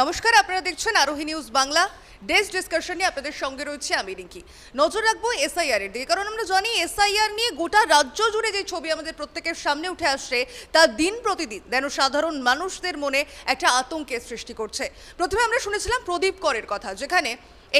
নমস্কার, আপনারা দেখছেন আরোহী নিউজ বাংলা। ডেস্ক ডিসকাশনে আপনাদের সঙ্গে রয়েছে আমি রিঙ্কি। নজর রাখব এসআইআর এর দিকে, কারণ আমরা জানি এসআইআর নিয়ে গোটা রাজ্য জুড়ে যে ছবি আমাদের প্রত্যেকের সামনে উঠে আসছে, তা দিন প্রতিদিন যেন সাধারণ মানুষদের মনে একটা আতঙ্কের সৃষ্টি করছে। প্রথমে আমরা শুনেছিলাম প্রদীপ করের কথা, যেখানে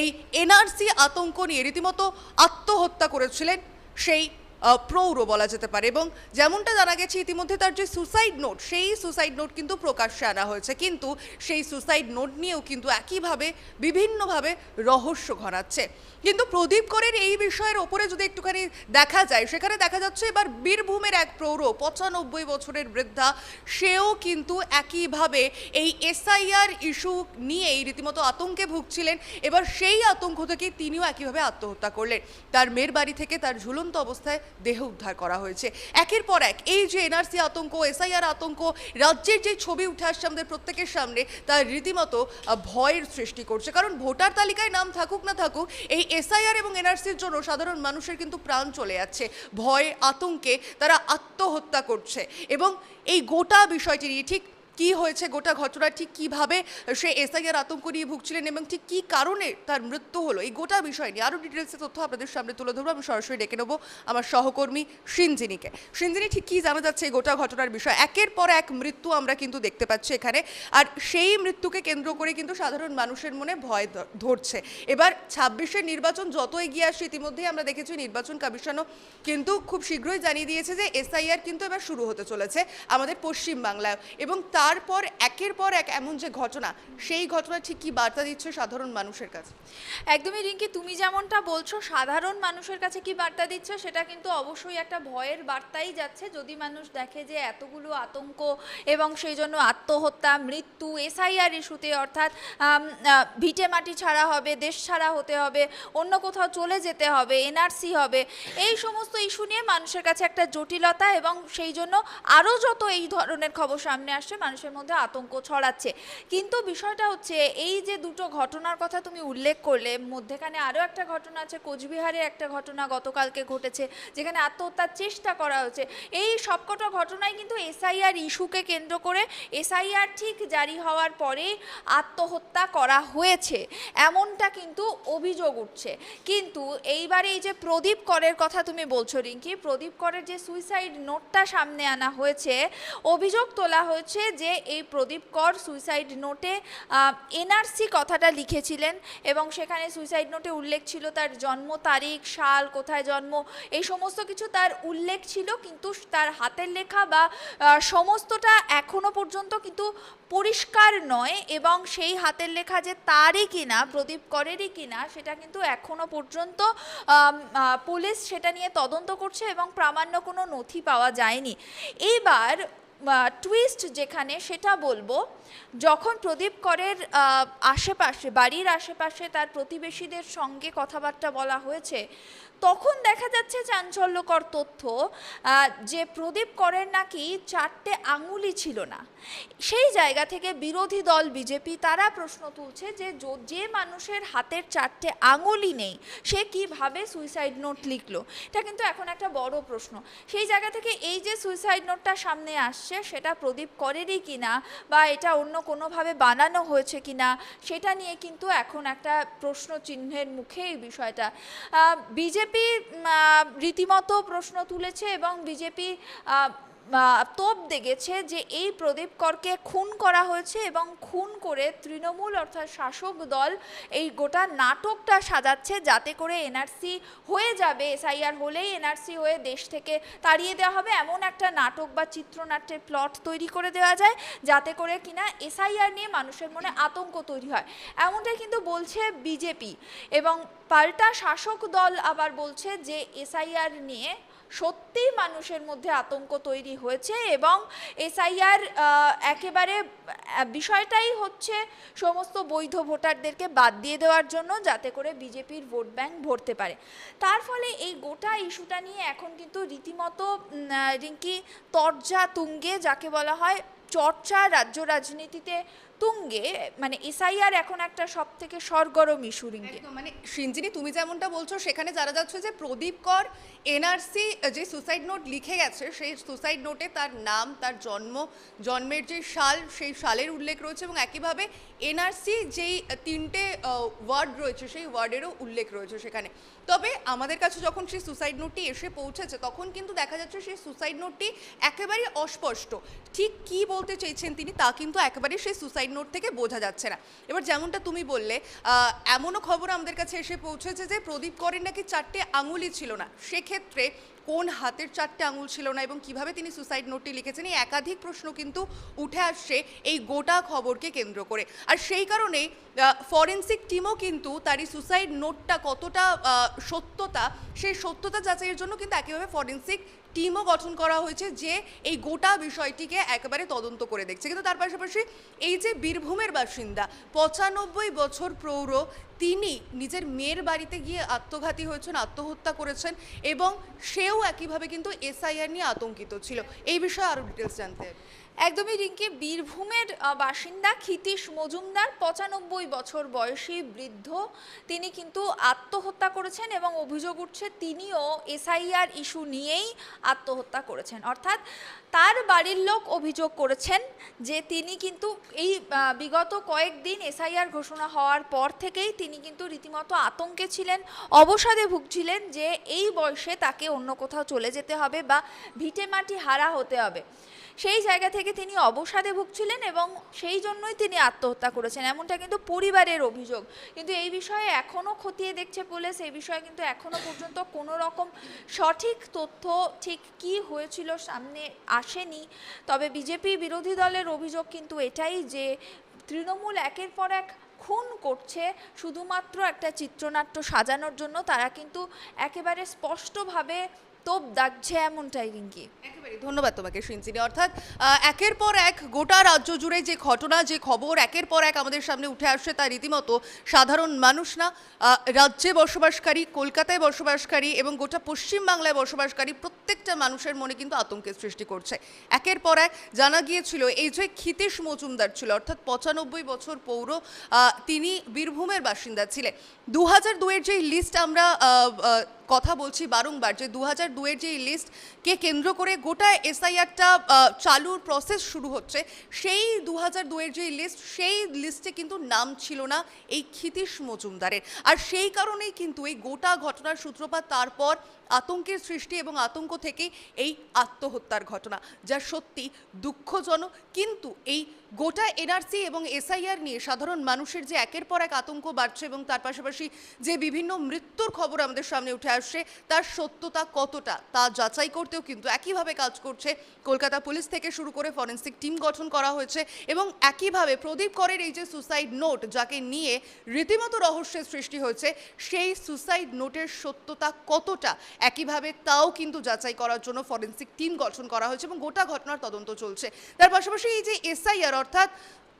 এই এনআরসি আতঙ্ক নিয়ে রীতিমতো আত্মহত্যা করেছিলেন সেই প্রৌঢ় বলা যেতে পারে। এবং যেমনটা জানা গেছে, ইতিমধ্যে তার যে সুসাইড নোট সেই সুসাইড নোট কিন্তু প্রকাশ্যে আনা হয়েছে। কিন্তু সেই সুসাইড নোট নিয়েও কিন্তু একইভাবে, বিভিন্নভাবে রহস্য ঘনাচ্ছে। কিন্তু প্রদীপ করের এই বিষয়ের ওপরে যদি একটুখানি দেখা যায়, সেখানে দেখা যাচ্ছে এবার বীরভূমের এক প্রৌঢ়, পঁচানব্বই বছরের বৃদ্ধা, সেও কিন্তু একইভাবে এই এসআইআর ইস্যু নিয়েই রীতিমতো আতঙ্কে ভুগছিলেন। এবার সেই আতঙ্ক থেকে তিনিও একইভাবে আত্মহত্যা করলেন। তার মেয়ের বাড়ি থেকে তার ঝুলন্ত অবস্থায় দেহ উদ্ধার করা হয়েছে। একের পর এক এই যে এনআরসি আতঙ্ক এসআইআর আতঙ্ক, রাজ্যের যে ছবি উঠে আসছে আমাদের প্রত্যেকের সামনে তার রীতিমতো ভয়ের সৃষ্টি করছে। কারণ ভোটার তালিকায় নাম থাকুক না থাকুক, এই এসআইআর এবং এনআরসির জন্য সাধারণ মানুষের কিন্তু প্রাণ চলে যাচ্ছে। ভয়, আতঙ্কে তারা আত্মহত্যা করছে। এবং এই গোটা বিষয়টি নিয়ে ঠিক কি হয়েছে গোটা ঘটনা ঠিক কীভাবে সে এসআইআর আতঙ্ক নিয়ে ভুগছিলেন এবং ঠিক কি কারণে তার মৃত্যু হলো, এই গোটা বিষয় নিয়ে আরও ডিটেলসে তথ্য আপনাদের সামনে তুলে ধরবো। আমি সরাসরি ডেকে নেব আমার সহকর্মী সিনজিনিকে। সিনজিনি, ঠিক কী জানা যাচ্ছে এই গোটা ঘটনার বিষয়? একের পর এক মৃত্যু আমরা কিন্তু দেখতে পাচ্ছি এখানে, আর সেই মৃত্যুকে কেন্দ্র করে কিন্তু সাধারণ মানুষের মনে ভয় ধরছে। এবার ছাব্বিশের নির্বাচন যত এগিয়ে আসছে, ইতিমধ্যেই আমরা দেখেছি নির্বাচন কমিশনও কিন্তু খুব শীঘ্রই জানিয়ে দিয়েছে যে এসআইআর কিন্তু এবার শুরু হতে চলেছে আমাদের পশ্চিমবাংলায় এবং এবং তারপর একের পর এক এমন যে ঘটনা, সেই ঘটনা ঠিক কি বার্তা দিচ্ছে সাধারণ মানুষের কাছে? একদমই রিঙ্কি, তুমি যেমনটা বলছো, সাধারণ মানুষের কাছে কি বার্তা দিচ্ছে সেটা কিন্তু অবশ্যই একটা ভয়ের বার্তাই যাচ্ছে। যদি মানুষ দেখে যে এতগুলো আতঙ্ক এবং সেই জন্য আত্মহত্যা, মৃত্যু, এসআইআর ইস্যুতে অর্থাৎ ভিটে মাটি ছাড়া হবে, দেশ ছাড়া হতে হবে, অন্য কোথাও চলে যেতে হবে, এনআরসি হবে, এই সমস্ত ইস্যু নিয়ে মানুষের কাছে একটা জটিলতা এবং সেই জন্য আরও যত এই ধরনের খবর সামনে আসছে মানুষের মধ্যে আতঙ্ক ছড়াচ্ছে। কিন্তু বিষয়টা হচ্ছে, এই যে দুটো ঘটনার কথা তুমি উল্লেখ করলে, মধ্যেখানে আরও একটা ঘটনা আছে, কোচবিহারের একটা ঘটনা গতকালকে ঘটেছে, যেখানে আত্মহত্যার চেষ্টা করা হয়েছে এই সবকটা ঘটনায় কিন্তু এসআইআর ইস্যুকে কেন্দ্র করে এসআইআর ঠিক জারি হওয়ার পরে আত্মহত্যা করা হয়েছে। এমনটা কিন্তু অভিযোগ উঠছে। কিন্তু এইবারে এই যে প্রদীপ করের কথা তুমি বলছো, রিঙ্কি, প্রদীপ করের যে সুইসাইড নোটটা সামনে আনা হয়েছে, অভিযোগ তোলা হয়েছে যে এই প্রদীপ কর সুইসাইড নোটে এনআরসি কথাটা লিখেছিলেন এবং সেখানে সুইসাইড নোটে উল্লেখ ছিল তার জন্ম তারিখ, সাল, কোথায় জন্ম, এই সমস্ত কিছু তার উল্লেখ ছিল, কিন্তু তার হাতের লেখা বা সমস্তটা এখনও পর্যন্ত কিন্তু পরিষ্কার নয় এবং সেই হাতের লেখা যে তারই কিনা, প্রদীপ করেরই কিনা, সেটা কিন্তু এখনও পর্যন্ত পুলিশ সেটা নিয়ে তদন্ত করছে এবং প্রামাণ্য কোনো নথি পাওয়া যায়নি। এইবার টুইস্ট যেখানে সেটা বলব, যখন প্রদীপ করের আশেপাশে, বাড়ির আশেপাশে তার প্রতিবেশীদের সঙ্গে কথাবার্তা বলা হয়েছে তখন দেখা যাচ্ছে চাঞ্চল্যকর তথ্য যে প্রদীপ করের নাকি চারটে আঙুলি ছিল না। সেই জায়গা থেকে বিরোধী দল, বিজেপি, তারা প্রশ্ন তুলছে যে যে মানুষের হাতের চারটে আঙুলি নেই, সে কীভাবে সুইসাইড নোট লিখলো? এটা কিন্তু এখন একটা বড় প্রশ্ন। সেই জায়গা থেকে এই যে সুইসাইড নোটটা সামনে আসছে, সেটা প্রদীপ করেরই কিনা বা এটা অন্য কোনোভাবে বানানো হয়েছে কিনা, সেটা নিয়ে কিন্তু এখন একটা প্রশ্ন চিহ্নের মুখে এই বিষয়টা। বিজেপি রীতিমতো প্রশ্ন তুলেছে এবং বিজেপি তোপ দেগেছে যে এই প্রদীপ করকে খুন করা হয়েছে এবং খুন করে তৃণমূল অর্থাৎ শাসক দল এই গোটা নাটকটা সাজাচ্ছে যাতে করে এনআরসি হয়ে যাবে, এসআইআর হলেই এনআরসি হয়ে দেশ থেকে তাড়িয়ে দেওয়া হবে। এমন একটা নাটক বা চিত্রনাট্যের প্লট তৈরি করে দেওয়া যায় যাতে করে কিনা এসআইআর নিয়ে মানুষের মনে আতঙ্ক তৈরি হয়। এমনটাই কিন্তু বলছে বিজেপি এবং পাল্টা শাসক দল আবার বলছে যে এসআইআর নিয়ে সত্যিই মানুষের মধ্যে আতঙ্ক তৈরি হয়েছে এবং এসআইআর একেবারে বিষয়টাই হচ্ছে সমস্ত বৈধ ভোটারদেরকে বাদ দিয়ে দেওয়ার জন্য যাতে করে বিজেপির ভোট ব্যাংক ভরতে পারে। তার ফলে এই গোটা ইস্যুটা নিয়ে এখন কিন্তু রীতিমতো রিঙ্কি তরজা তুঙ্গে, যাকে বলা হয় চর্চা রাজ্য রাজনীতিতে তুঙ্গে মানে এসআইআর এখন একটা সব থেকে সরগরম ইস্যু মানে সিঞ্জিনি তুমি যেমনটা বলছো, সেখানে যারা যাচ্ছে যে প্রদীপ কর, এনআরসি যে সুসাইড নোট লিখে গেছে, সেই সুসাইড নোটে তার নাম, তার জন্ম, জন্মের যে সাল, সেই সালের উল্লেখ রয়েছে এবং একইভাবে এনআরসি যেই তিনটে ওয়ার্ড রয়েছে, সেই ওয়ার্ডেরও উল্লেখ রয়েছে সেখানে। তবে আমাদের কাছে যখন সেই সুসাইড নোটটি এসে পৌঁছেছে, তখন কিন্তু দেখা যাচ্ছে সেই সুসাইড নোটটি একেবারে অস্পষ্ট। ঠিক কি বলতে চেয়েছেন তিনি তা কিন্তু একেবারে সেই সুসাইড নোট থেকে বোঝা যাচ্ছে না। এবার যেমনটা তুমি বললে এমনও খবর আমাদের কাছে এসে পৌঁছেছে যে প্রদীপ করের নাকি চারটে আঙুলি ছিল না। সেক্ষেত্রে কোন হাতের চারটে আঙুল ছিল না এবং কীভাবে তিনি সুসাইড নোটটি লিখেছেন, এই একাধিক প্রশ্ন কিন্তু উঠে আসছে এই গোটা খবরকে কেন্দ্র করে। আর সেই কারণেই ফরেন্সিক টিমও কিন্তু তার এই সুসাইড নোটটা কতটা সত্যতা, সেই সত্যতা যাচাইয়ের জন্য কিন্তু একেবারে ফরেন্সিক টিমও গঠন করা হয়েছে যে এই গোটা বিষয়টিকে একেবারে তদন্ত করে দেখছে। কিন্তু তার পাশাপাশি এই যে বীরভূমের বাসিন্দা, পঁচানব্বই বছর প্রৌঢ়, তিনি নিজের মেয়ের বাড়িতে গিয়ে আত্মঘাতী হয়েছেন, আত্মহত্যা করেছেন এবং সেও একইভাবে কিন্তু এসআইআর নিয়ে আতঙ্কিত ছিল এই বিষয়ে আরও ডিটেলস জানতে। একদমই রিঙ্কি, বীরভূমের বাসিন্দা ক্ষিতীশ মজুমদার, পঁচানব্বই বছর বয়সী বৃদ্ধ। তিনি কিন্তু আত্মহত্যা করেছেন এবং অভিযোগ উঠছে তিনিও এসআইআর ইস্যু নিয়েই আত্মহত্যা করেছেন। অর্থাৎ তার বাড়ির লোক অভিযোগ করেছেন যে তিনি কিন্তু এই বিগত কয়েকদিন এসআইআর ঘোষণা হওয়ার পর থেকেই তিনি কিন্তু রীতিমতো আতঙ্কে ছিলেন, অবসাদে ভুগছিলেন যে এই বয়সে তাকে অন্য কোথাও চলে যেতে হবে বা ভিটেমাটি হারা হতে হবে। সেই জায়গা থেকে তিনি অবসাদে ভুগছিলেন এবং সেই জন্যই তিনি আত্মহত্যা করেছেন। এমনটা কিন্তু পরিবারের অভিযোগ। কিন্তু এই বিষয়ে এখনও খতিয়ে দেখছে পুলিশ। এই বিষয়ে কিন্তু এখনও পর্যন্ত কোনো রকম সঠিক তথ্য ঠিক কি হয়েছিল সামনে আসেনি। তবে বিজেপি বিরোধী দলের অভিযোগ কিন্তু এটাই যে তৃণমূল একের পর এক খুন করছে। শুধুমাত্র একটা চিত্রনাট্য সাজানোর জন্য তারা কিন্তু একেবারে স্পষ্টভাবে তোপ দাগছে এমনটাই, রিঙ্কি। ধন্যবাদ তোমাকে সিনচিনি অর্থাৎ একের পর এক গোটা রাজ্য জুড়ে যে ঘটনা, যে খবর একের পর এক আমাদের সামনে উঠে আসছে তা রীতিমতো সাধারণ মানুষ না রাজ্যে বসবাসকারী, কলকাতায় বসবাসকারী এবং গোটা পশ্চিম বাংলায় বসবাসকারী প্রত্যেকটা মানুষের মনে কিন্তু আতঙ্কের সৃষ্টি করছে। একের পর এক জানা গিয়েছিল, এই যে ক্ষিতেশ মজুমদার ছিল, অর্থাৎ পঁচানব্বই বছর পৌর তিনি বীরভূমের বাসিন্দা ছিলেন। দু হাজার দুয়ের যে লিস্ট আমরা কথা বলছি বারংবার যে দু হাজার দুয়ের যে লিস্টকে কেন্দ্র করে গোটা এসআইআরটা চালুর প্রসেস শুরু হচ্ছে, সেই দু হাজার দুয়ের যে লিস্ট সেই লিস্টে কিন্তু নাম ছিল না এই ক্ষিতীশ মজুমদারের। আর সেই কারণেই কিন্তু এই গোটা ঘটনার সূত্রপাত, তারপর আতঙ্কের সৃষ্টি এবং আতঙ্ক থেকেই এই আত্মহত্যার ঘটনা, যা সত্যি দুঃখজনক। কিন্তু এই গোটা এনআরসি এবং এসআইআর নিয়ে সাধারণ মানুষের যে একের পর এক আতঙ্ক বাড়ছে এবং তার পাশাপাশি যে বিভিন্ন মৃত্যুর খবর আমাদের সামনে উঠে আসছে, তার সত্যতা কতটা তা যাচাই করতেও কিন্তু একইভাবে কাজ করছে। কলকাতা পুলিশ থেকে শুরু করে ফরেন্সিক টিম গঠন করা হয়েছে এবং একইভাবে প্রদীপ করের এই যে সুসাইড নোট, যাকে নিয়ে রীতিমতো রহস্যের সৃষ্টি হয়েছে, সেই সুসাইড নোটের সত্যতা কতটা একইভাবে তাও কিন্তু যাচাই করার জন্য ফরেন্সিক টিম গঠন করা হয়েছে এবং গোটা ঘটনার তদন্ত চলছে। তার পাশাপাশি এই যে এসআইআর, অর্থাৎ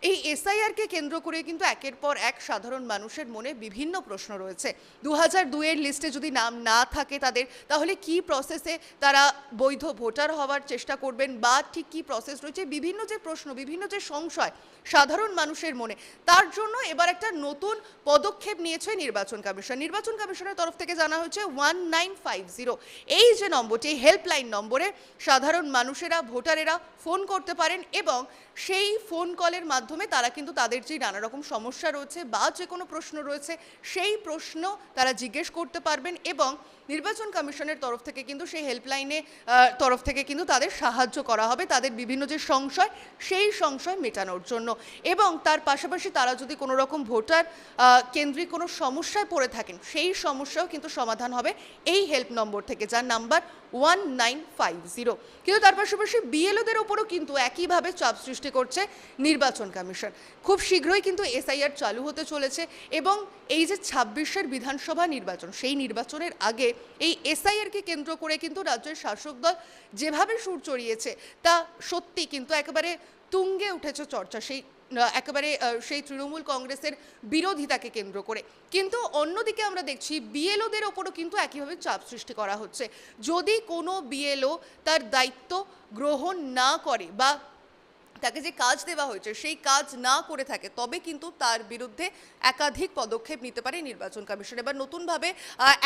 এই এসআইআরকে কেন্দ্র করে কিন্তু একের পর এক সাধারণ মানুষের মনে বিভিন্ন প্রশ্ন রয়েছে। দু হাজার লিস্টে যদি নাম না থাকে তাদের, তাহলে কি প্রসেসে তারা বৈধ ভোটার হওয়ার চেষ্টা করবেন বা ঠিক কি প্রসেস রয়েছে? বিভিন্ন যে প্রশ্ন, বিভিন্ন যে সংশয় সাধারণ মানুষের মনে, তার জন্য এবার একটা নতুন পদক্ষেপ নিয়েছে নির্বাচন কমিশন। নির্বাচন কমিশনের তরফ থেকে জানা হয়েছে ওয়ান নাইন ফাইভ জিরো। এই যে নম্বরটি, হেল্পলাইন নম্বরে সাধারণ মানুষেরা, ভোটারেরা ফোন করতে পারেন এবং সেই ফোন কলের মাধ্যমে তারা কিন্তু তাদের যে নানা রকম সমস্যা রয়েছে বা যে কোনো প্রশ্ন রয়েছে, সেই প্রশ্ন তারা জিজ্ঞেস করতে পারবেন এবং নির্বাচন কমিশনের তরফ থেকে কিন্তু সেই হেল্পলাইনে তরফ থেকে কিন্তু তাদের সাহায্য করা হবে, তাদের বিভিন্ন যে সংশয়, সেই সংশয় মেটানোর জন্য। এবং তার পাশাপাশি তারা যদি কোনো রকম ভোটার কেন্দ্রিক কোনো সমস্যায় পড়ে থাকেন, সেই সমস্যাও কিন্তু সমাধান হবে এই হেল্প নম্বর থেকে, যার number one nine five zero. কিন্তু তার পাশাপাশি বিএলওদের ওপরও কিন্তু একইভাবে চাপ সৃষ্টি করছে নির্বাচন কমিশন। খুব শীঘ্রই কিন্তু এসআইআর চালু হতে চলেছে এবং এই যে ছাব্বিশের বিধানসভা নির্বাচন, সেই নির্বাচনের আগে এই এসআইআরকে কেন্দ্র করে কিন্তু রাজ্যের শাসক দল যেভাবে সুর চড়িয়েছে, তা সত্যি কিন্তু একেবারে তুঙ্গে উঠেছে চর্চা। সেই একেবারে সেই তৃণমূল কংগ্রেসের বিরোধিতাকে কেন্দ্র করে। কিন্তু অন্যদিকে আমরা দেখছি বিএলওদের ওপরও কিন্তু একইভাবে চাপ সৃষ্টি করা হচ্ছে। যদি কোনো বিএলও তার দায়িত্ব গ্রহণ না করে বা তাকে যে কাজ দেওয়া হয়েছে, সেই কাজ না করে থাকে, তবে কিন্তু তার বিরুদ্ধে একাধিক পদক্ষেপ নিতে পারে নির্বাচন কমিশন। এবার নতুনভাবে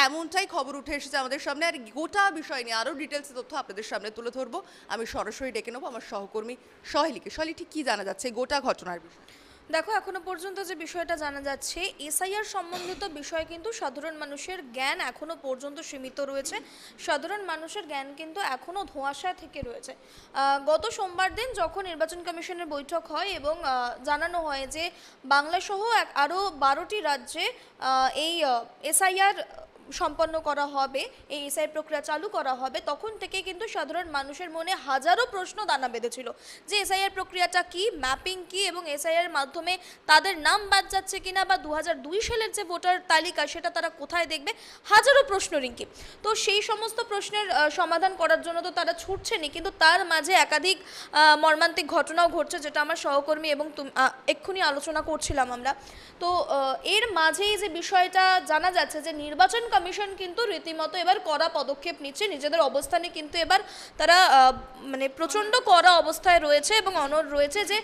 এমনটাই খবর উঠে এসেছে আমাদের সামনে, আর গোটা বিষয় নিয়ে আরও ডিটেলসে তথ্য আপনাদের সামনে তুলে ধরবো। আমি সরাসরি ডেকে নেব আমার সহকর্মী সহেলিকে। সহেলি, ঠিক কী জানা যাচ্ছে গোটা ঘটনার বিষয়ে? দেখো, এখনও পর্যন্ত যে বিষয়টা জানা যাচ্ছে, এসআইআর সম্বন্ধিত বিষয় কিন্তু সাধারণ মানুষের জ্ঞান এখনও পর্যন্ত সীমিত রয়েছে। সাধারণ মানুষের জ্ঞান কিন্তু এখনও ধোঁয়াশা থেকে রয়েছে। গত সোমবার দিন যখন নির্বাচন কমিশনের বৈঠক হয় এবং জানানো হয় যে বাংলা সহ এক আরও বারোটি রাজ্যে এই এসআইআর সম্পন্ন করা হবে, এই এসআই প্রক্রিয়া চালু করা হবে, তখন থেকে কিন্তু সাধারণ মানুষের মনে হাজারো প্রশ্ন দানা বেঁধেছিল যে এসআইআর প্রক্রিয়াটা কি ম্যাপিং কি এবং এসআইআর মাধ্যমে তাদের নাম বাদ যাচ্ছে কিনা বা দু সালের যে ভোটার তালিকা সেটা তারা কোথায় দেখবে, হাজারো প্রশ্ন রিঙ্কি। তো সেই সমস্ত প্রশ্নের সমাধান করার জন্য তো তারা ছুটছেনই, কিন্তু তার মাঝে একাধিক মর্মান্তিক ঘটনাও ঘটছে যেটা আমার সহকর্মী এবং এক্ষুনি আলোচনা করছিলাম আমরা। তো এর মাঝেই যে বিষয়টা জানা যাচ্ছে যে নির্বাচন কমিশন কিন্তু রীতিমতো এবার কড়া পদক্ষেপ নিচ্ছে। নিজেদের অবস্থানে কিন্তু এবার তারা মানে প্রচণ্ড কড়া অবস্থায় রয়েছে এবং অনর রয়েছে যে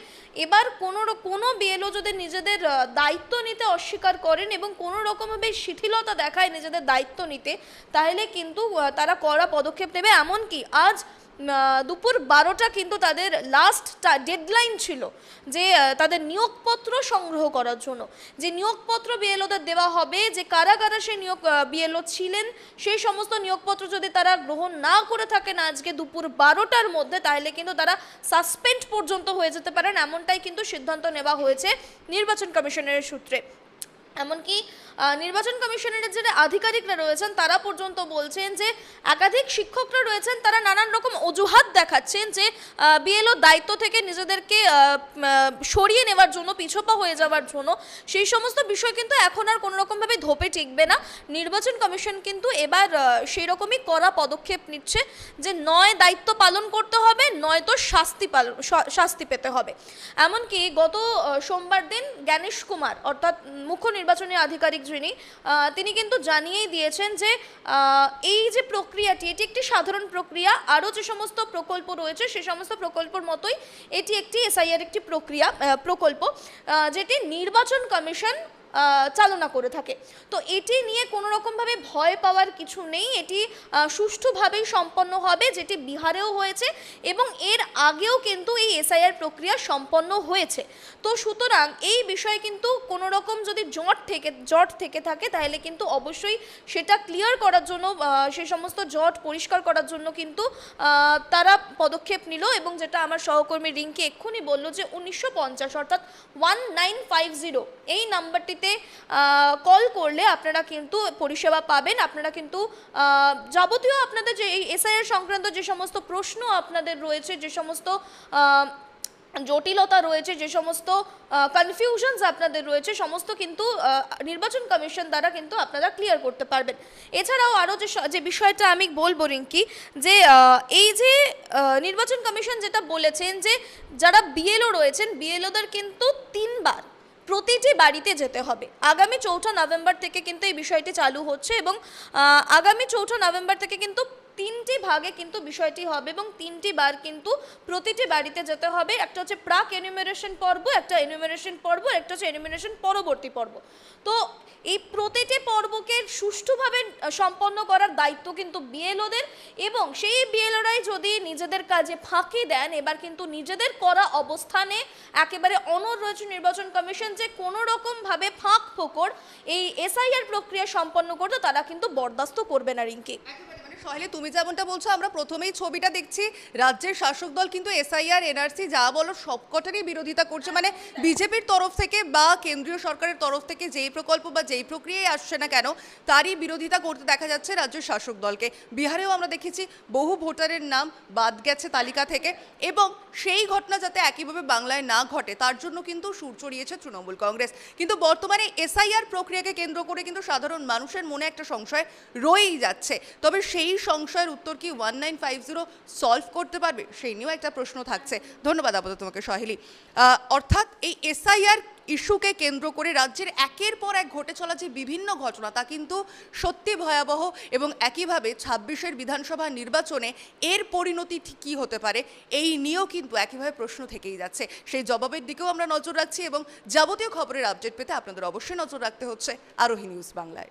এবার কোনো কোনো বিএলও যদি নিজেদের দায়িত্ব নিতে অস্বীকার করেন এবং কোনো রকমভাবে শিথিলতা দেখায় নিজেদের দায়িত্ব নিতে, তাহলে কিন্তু তারা কড়া পদক্ষেপ নেবে। এমনকি আজ দুপুর বারোটা কিন্তু তাদের লাস্ট ডেডলাইন ছিল যে তাদের নিয়োগপত্র সংগ্রহ করার জন্য। যে নিয়োগপত্র বিএলওদের দেওয়া হবে, যে কারা কারা সেই নিয়োগ বিএলও ছিলেন, সেই সমস্ত নিয়োগপত্র যদি তারা গ্রহণ না করে থাকেন আজকে দুপুর বারোটার মধ্যে, তাহলে কিন্তু তারা সাসপেন্ড পর্যন্ত হয়ে যেতে পারেন। এমনটাই কিন্তু সিদ্ধান্ত নেওয়া হয়েছে নির্বাচন কমিশনের সূত্রে। এমনকি নির্বাচন কমিশনের যে আধিকারিকরা রয়েছেন, তারা পর্যন্ত বলছেন যে, একাধিক শিক্ষকরা রয়েছেন, তারা নানান রকম অজুহাত দেখাচ্ছেন যে বিএলও দায়িত্ব থেকে নিজেদেরকে সরিয়ে নেওয়ার জন্য, পিছপা হয়ে যাওয়ার জন্য, সেই সমস্ত বিষয় কিন্তু এখন আর কোনো রকমভাবে ধোপে টিকবে না। নির্বাচন কমিশন কিন্তু এবার সেই রকমই কড়া পদক্ষেপ নিচ্ছে যে, নয় দায়িত্ব পালন করতে হবে নয়তো শাস্তি পালন শাস্তি পেতে হবে। এমনকি গত সোমবার দিন জ্ঞানেশ কুমার, অর্থাৎ মুখ্য নির্বাচনী আধিকারিক যিনি তিনি কিন্তু জানিয়েই দিয়েছেন যে এই যে প্রক্রিয়াটি, এটি একটি সাধারণ প্রক্রিয়া, আরও যে সমস্ত প্রকল্প রয়েছে সে সমস্ত প্রকল্পর মতোই এটি একটি এসআইআর একটি প্রক্রিয়া প্রকল্প যেটি নির্বাচন কমিশন চালনা করে থাকে। তো এটি নিয়ে কোনো রকমভাবে ভয় পাওয়ার কিছু নেই। এটি সুষ্ঠুভাবেই সম্পন্ন হবে, যেটি বিহারেও হয়েছে এবং এর আগেও কিন্তু এই এসআইআর প্রক্রিয়া সম্পন্ন হয়েছে। তো সুতরাং এই বিষয়ে কিন্তু কোনো রকম যদি জট থেকে জট থেকে থাকে, তাহলে কিন্তু অবশ্যই সেটা ক্লিয়ার করার জন্য সে সমস্ত জট পরিষ্কার করার জন্য কিন্তু তারা পদক্ষেপ নিল এবং যেটা আমার সহকর্মী রিঙ্কি এক্ষুনি বলল যে উনিশশো পঞ্চাশ অর্থাৎ ওয়ান এই নাম্বারটিতে কল করলে আপনারা কিন্তু পরিষেবা পাবেন। আপনারা কিন্তু যাবতীয় আপনাদের যে এই এসআইআর সংক্রান্ত যে সমস্ত প্রশ্ন আপনাদের রয়েছে, যে সমস্ত জটিলতা রয়েছে, যে সমস্ত কনফিউশনস আপনাদের রয়েছে, সমস্ত কিন্তু নির্বাচন কমিশন দ্বারা কিন্তু আপনারা ক্লিয়ার করতে পারবেন। এছাড়াও আরও যে যে বিষয়টা আমি বলব, রিঙ্কি, যে এই যে নির্বাচন কমিশন যেটা বলেছেন যে, যারা বিএলও রয়েছেন বিএলওদের কিন্তু তিনবার প্রতিটি বাড়িতে যেতে হবে। আগামী চৌঠা নভেম্বর থেকে কিন্তু এই বিষয়টি চালু হচ্ছে এবং আগামী চৌঠা নভেম্বর থেকে কিন্তু তিনটি ভাগে কিন্তু বিষয়টি হবে এবং তিনটি বার কিন্তু প্রতিটি বাড়িতে যেতে হবে। একটা হচ্ছে প্রাক এনিউমারেশন পর্ব, একটা এনিউমারেশন পর্ব একটা হচ্ছে এনিউমারেশন পরবর্তী পর্ব। তো এই প্রতিটি পর্বকে সুষ্ঠুভাবে সম্পন্ন করার দায়িত্ব কিন্তু বিএলওদের এবং সেই বিএলওরাই যদি নিজেদের কাজে ফাঁকি দেন, এবার কিন্তু নিজেদের করা অবস্থানে একেবারে অনর রয়েছে নির্বাচন কমিশন যে কোনো রকমভাবে ফাঁক ফোকর এই এসআইআর প্রক্রিয়া সম্পন্ন করতে তারা কিন্তু বরদাস্ত করবে না রিঙ্কি। সহেলি তুমি যেমনটা বলছো, আমরা প্রথমেই ছবিটা দেখছি। রাজ্যের শাসক দল কিন্তু এসআইআর, এনআরসি যা বলো সবকটারই বিরোধিতা করছে। মানে বিজেপির তরফ থেকে বা কেন্দ্রীয় সরকারের তরফ থেকে যেই প্রকল্প বা যেই প্রক্রিয়ায় আসছে না কেন, তারই বিরোধিতা করতে দেখা যাচ্ছে রাজ্যের শাসক দলকে। বিহারেও আমরা দেখেছি বহু ভোটারের নাম বাদ গেছে তালিকা থেকে এবং সেই ঘটনা যাতে একইভাবে বাংলায় না ঘটে, তার জন্য কিন্তু সুর চড়িয়েছে তৃণমূল কংগ্রেস। কিন্তু বর্তমানে এসআইআর প্রক্রিয়াকে কেন্দ্র করে কিন্তু সাধারণ মানুষের মনে একটা সংশয় রয়েই যাচ্ছে। তবে সেই সংশয়ের উত্তর কি one nine five zero solve করতে পারবে? সেই নিয়েও একটা প্রশ্ন থাকছে। ধন্যবাদ আপাতত তোমাকে, সহেলি। অর্থাৎ এই এসআইআর ইস্যুকে কেন্দ্র করে রাজ্যের একের পর এক ঘটে চলা যে বিভিন্ন ঘটনা, তা কিন্তু সত্যি ভয়াবহ এবং একইভাবে ছাব্বিশের বিধানসভা নির্বাচনে এর পরিণতি কী হতে পারে, এই নিয়েও কিন্তু একইভাবে প্রশ্ন থেকেই যাচ্ছে। সেই জবাবের দিকেও আমরা নজর রাখছি এবং যাবতীয় খবরের আপডেট পেতে আপনাদের অবশ্যই নজর রাখতে হচ্ছে আরোহী নিউজ বাংলায়।